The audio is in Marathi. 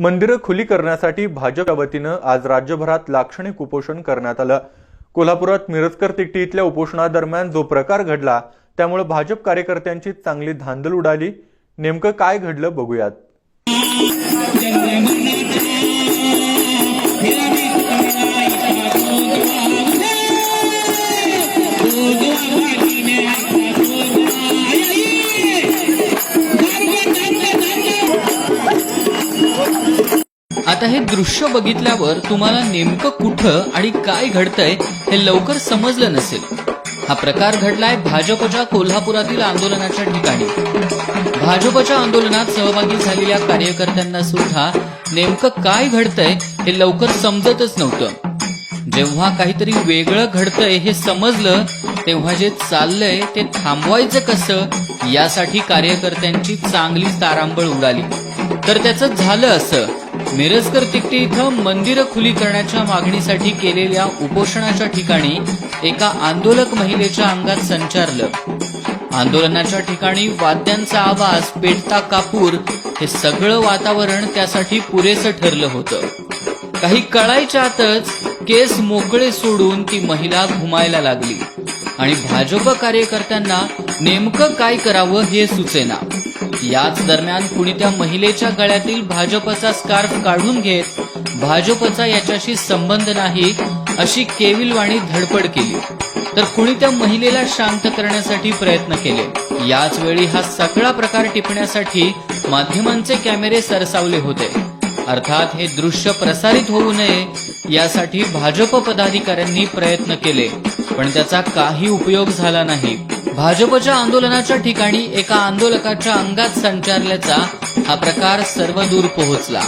मंदिरं खुली करण्यासाठी भाजपच्या वतीनं आज राज्यभरात लाक्षणिक उपोषण करण्यात आलं. कोल्हापुरात मिरजकर तिकटी इथल्या उपोषणादरम्यान जो प्रकार घडला त्यामुळे भाजप कार्यकर्त्यांची चांगली धांदल उडाली. नेमकं काय घडलं बघूयात. आता हे दृश्य बघितल्यावर तुम्हाला नेमकं कुठं आणि काय घडतंय हे लवकर समजलं नसेल. हा प्रकार घडलाय भाजपच्या कोल्हापुरातील आंदोलनाच्या ठिकाणी. भाजपच्या आंदोलनात सहभागी झालेल्या कार्यकर्त्यांना सुद्धा नेमकं काय घडतंय हे लवकर समजतच नव्हतं. जेव्हा काहीतरी वेगळं घडतंय हे समजलं तेव्हा जे चाललंय ते थांबवायचं कसं यासाठी कार्यकर्त्यांची चांगलीच तारांबळ उडाली. तर त्याचं झालं असं. मिरजकर तिकटे इथं मंदिरं खुली करण्याच्या मागणीसाठी केलेल्या उपोषणाच्या ठिकाणी एका आंदोलक महिलेच्या अंगात संचारलं. आंदोलनाच्या ठिकाणी वाद्यांचा आवाज पेटता कापूर हे सगळं वातावरण त्यासाठी पुरेसं ठरलं होतं. काही कळायच्या आतच केस मोकळे सोडून ती महिला घुमायला लागली आणि भाजप कार्यकर्त्यांना नेमकं काय करावं हे सुचेना. याच दरम्यान कुणी त्या महिलेच्या गळ्यातील भाजपचा स्कार्फ काढून घेत भाजपचा याच्याशी संबंध नाही अशी केविलवाणी धडपड केली. तर कुणी त्या महिलेला शांत करण्यासाठी प्रयत्न केले. याच वेळी हा सगळा प्रकार टिपण्यासाठी माध्यमांचे कॅमेरे सरसावले होते. अर्थात हे दृश्य प्रसारित होऊ नये यासाठी भाजप पदाधिकाऱ्यांनी प्रयत्न केले पण त्याचा काही उपयोग झाला नाही. भाजपच्या आंदोलनाच्या ठिकाणी एका आंदोलकाच्या अंगात संचारल्याचा हा प्रकार सर्वदूर पोहोचला.